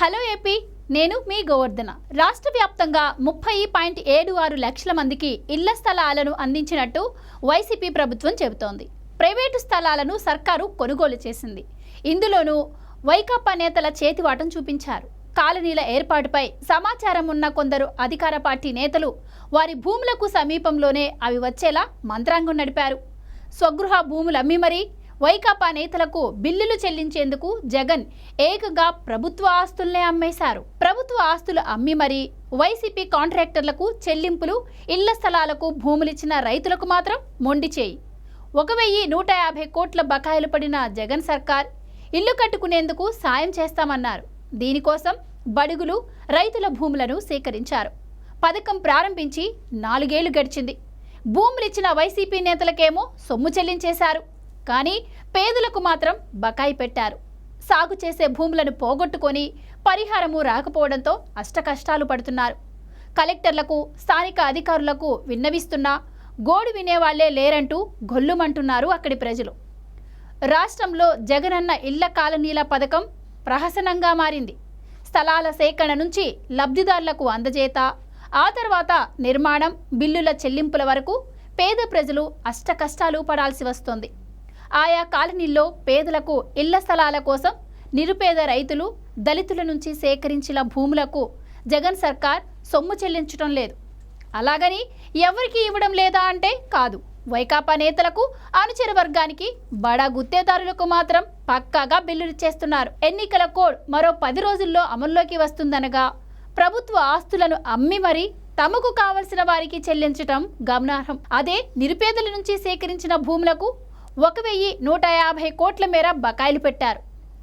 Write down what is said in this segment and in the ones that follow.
Hello AP నేను మీ గోవర్ధన. రాష్ట్ర వ్యాప్తంగా ముప్పై పాయింట్ ఏడు ఆరు లక్షల మందికి ఇళ్ళ స్థలాలను అందించినట్టు వైసీపీ ప్రభుత్వం చెబుతోంది. ప్రైవేటు స్థలాలను సర్కారు కొనుగోలు చేసింది. ఇందులోనూ వైకాపా నేతల చేతివాటం చూపించారు. కాలనీల ఏర్పాటుపై సమాచారం ఉన్న కొందరు అధికార పార్టీ నేతలు వారి భూములకు సమీపంలోనే అవి వచ్చేలా మంత్రాంగం నడిపారు. స్వగృహ భూములమ్మి మరీ వైకాపా నేతలకు బిల్లులు చెల్లించేందుకు జగన్ ఏకంగా ప్రభుత్వ ఆస్తుల్నే అమ్మేశారు. ప్రభుత్వ ఆస్తులు అమ్మి మరీ వైసీపీ కాంట్రాక్టర్లకు చెల్లింపులు ఇళ్ళ స్థలాలకు భూములిచ్చిన రైతులకు మాత్రం మొండి చేయి. ఒక వెయ్యి నూట యాభై కోట్ల బకాయిలు పడిన జగన్ సర్కార్ ఇల్లు కట్టుకునేందుకు సాయం చేస్తామన్నారు. దీనికోసం బడుగులు రైతుల భూములను సేకరించారు. పథకం ప్రారంభించి నాలుగేళ్ళు గడిచింది. భూములిచ్చిన వైసీపీ నేతలకేమో సొమ్ము చెల్లించేశారు. కానీ పేదలకు మాత్రం బకాయి పెట్టారు. సాగు చేసే భూములను పోగొట్టుకొని పరిహారము రాకపోవడంతో అష్టకష్టాలు పడుతున్నారు. కలెక్టర్లకు స్థానిక అధికారులకు విన్నవిస్తున్నా గోడు వినేవాళ్ళే లేరంటూ గొల్లుమంటున్నారు అక్కడి ప్రజలు. రాష్ట్రంలో జగనన్న ఇళ్ళ కాలనీల పథకం ప్రహసనంగా మారింది. స్థలాల సేకరణ నుంచి లబ్ధిదారులకు అందజేత ఆ తర్వాత నిర్మాణం బిల్లుల చెల్లింపుల వరకు పేద ప్రజలు అష్టకష్టాలు పడాల్సి వస్తోంది. ఆయా కాలనీల్లో పేదలకు ఇళ్ళ స్థలాల కోసం నిరుపేద రైతులు దళితుల నుంచి సేకరించిన భూములకు జగన్ సర్కార్ సొమ్ము చెల్లించడం లేదు. అలాగని ఎవరికి ఇవ్వడం లేదా అంటే కాదు. వైకాపా నేతలకు అనుచర వర్గానికి బడా గుత్తేదారులకు మాత్రం పక్కాగా బిల్లులు చేస్తున్నారు. ఎన్నికల కోడ్ మరో పది రోజుల్లో అమల్లోకి వస్తుందనగా ప్రభుత్వ ఆస్తులను అమ్మి మరీ తమకు కావలసిన వారికి చెల్లించటం గమనార్హం. అదే నిరుపేదల నుంచి సేకరించిన భూములకు ఒక వెయ్యి నూట యాభై కోట్ల మేర బకాయిలు పెట్టారు.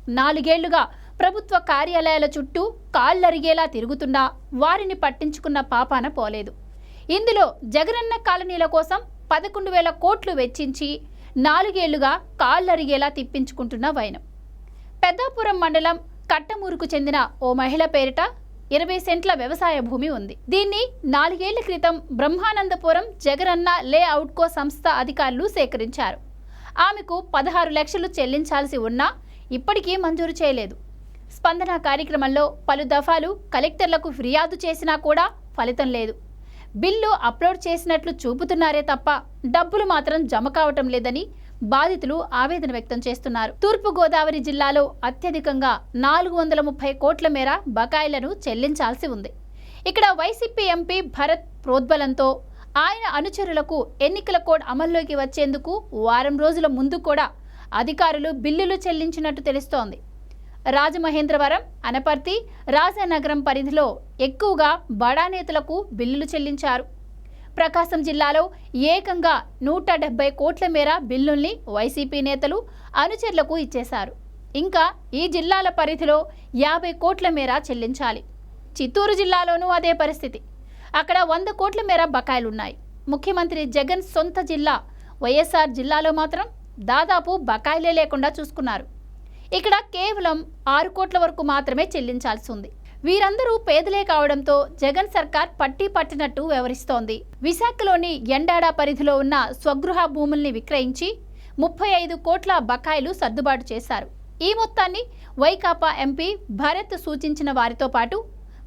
నాలుగేళ్ళుగా ప్రభుత్వ కార్యాలయాల చుట్టూ కాళ్ళరిగేలా తిరుగుతున్నా వారిని పట్టించుకున్న పాపాన పోలేదు. ఇందులో జగనన్న కాలనీల కోసం పదకొండు వేల కోట్లు వెచ్చించి నాలుగేళ్ళుగా కాళ్ళరిగేలా తిప్పించుకుంటున్న వైనం. పెద్దాపురం మండలం కట్టమూరుకు చెందిన ఓ మహిళ పేరిట ఇరవై సెంట్ల వ్యవసాయ భూమి ఉంది. దీన్ని నాలుగేళ్ళ క్రితం బ్రహ్మానందపురం జగనన్న లేఅవుట్కో సంస్థ అధికారులు సేకరించారు. ఆమెకు పదహారు లక్షలు చెల్లించాల్సి ఉన్నా ఇప్పటికీ మంజూరు చేయలేదు. స్పందన కార్యక్రమంలో పలు దఫాలు కలెక్టర్లకు ఫిర్యాదు చేసినా కూడా ఫలితం లేదు. బిల్లు అప్లోడ్ చేసినట్లు చూపుతున్నారే తప్ప డబ్బులు మాత్రం జమ కావటం లేదని బాధితులు ఆవేదన వ్యక్తం చేస్తున్నారు. తూర్పు గోదావరి జిల్లాలో అత్యధికంగా నాలుగు వందల ముప్పై కోట్ల మేర బకాయిలను చెల్లించాల్సి ఉంది. ఇక్కడ వైసీపీ ఎంపీ భరత్ ప్రోద్బలంతో ఆయన అనుచరులకు ఎన్నికల కోడ్ అమల్లోకి వచ్చేందుకు వారం రోజుల ముందు కూడా అధికారులు బిల్లులు చెల్లించినట్టు తెలుస్తోంది. రాజమహేంద్రవరం అనపర్తి రాజానగరం పరిధిలో ఎక్కువగా బడా నేతలకు బిల్లులు చెల్లించారు. ప్రకాశం జిల్లాలో ఏకంగా నూట డెబ్బై కోట్ల మేర బిల్లుల్ని వైసీపీ నేతలు అనుచరులకు ఇచ్చేశారు. ఇంకా ఈ జిల్లాల పరిధిలో యాభై కోట్ల మేర చెల్లించాలి. చిత్తూరు జిల్లాలోనూ అదే పరిస్థితి. అక్కడ వంద కోట్ల మేర బకాయిలున్నాయి. ముఖ్యమంత్రి జగన్ సొంత జిల్లా వైఎస్ఆర్ జిల్లాలో మాత్రం దాదాపు బకాయిలే లేకుండా చూసుకున్నారు. ఇక్కడ కేవలం ఆరు కోట్ల వరకు మాత్రమే చెల్లించాల్సి ఉంది. వీరందరూ పేదలే కావడంతో జగన్ సర్కార్ పట్టి పట్టినట్టు వ్యవహరిస్తోంది. విశాఖలోని ఎండాడ పరిధిలో ఉన్న స్వగృహ భూముల్ని విక్రయించి ముప్పై ఐదు కోట్ల బకాయిలు సర్దుబాటు చేశారు. ఈ మొత్తాన్ని వైకాపా ఎంపీ భరత్ సూచించిన వారితో పాటు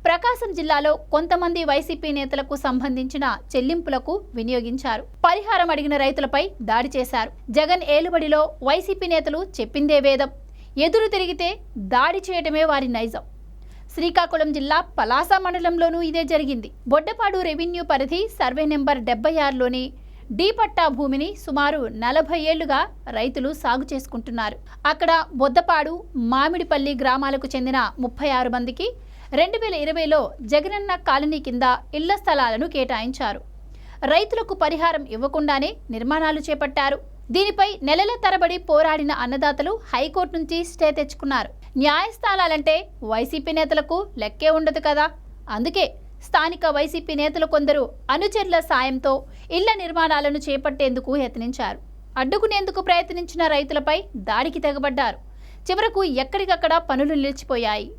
ప్రకాశం జిల్లాలో కొంతమంది వైసీపీ నేతలకు సంబంధించిన చెల్లింపులకు వినియోగించారు. పరిహారం అడిగిన రైతులపై దాడి చేశారు. జగన్ ఏలుబడిలో వైసీపీ నేతలు చెప్పిందే వేదం. ఎదురు తిరిగితే దాడి చేయటమే వారి నైజం. శ్రీకాకుళం జిల్లా పలాస మండలంలోనూ ఇదే జరిగింది. బొడ్డపాడు రెవెన్యూ పరిధి సర్వే నెంబర్ డెబ్బై ఆరులోని డిపట్టా భూమిని సుమారు నలభై ఏళ్ళుగా రైతులు సాగు చేసుకుంటున్నారు. అక్కడ బొద్దపాడు మామిడిపల్లి గ్రామాలకు చెందిన ముప్పై ఆరు మందికి రెండు వేల ఇరవైలో జగనన్న కాలనీ కింద ఇళ్ళ స్థలాలను కేటాయించారు. రైతులకు పరిహారం ఇవ్వకుండానే నిర్మాణాలు చేపట్టారు. దీనిపై నెలల తరబడి పోరాడిన అన్నదాతలు హైకోర్టు నుంచి స్టే తెచ్చుకున్నారు. న్యాయస్థానాలంటే వైసీపీ నేతలకు లెక్కే ఉండదు కదా. అందుకే స్థానిక వైసీపీ నేతలు కొందరు అనుచరుల సాయంతో ఇళ్ళ నిర్మాణాలను చేపట్టేందుకు యత్నించారు. అడ్డుకునేందుకు ప్రయత్నించిన రైతులపై దాడికి తెగబడ్డారు. చివరకు ఎక్కడికక్కడ పనులు నిలిచిపోయాయి.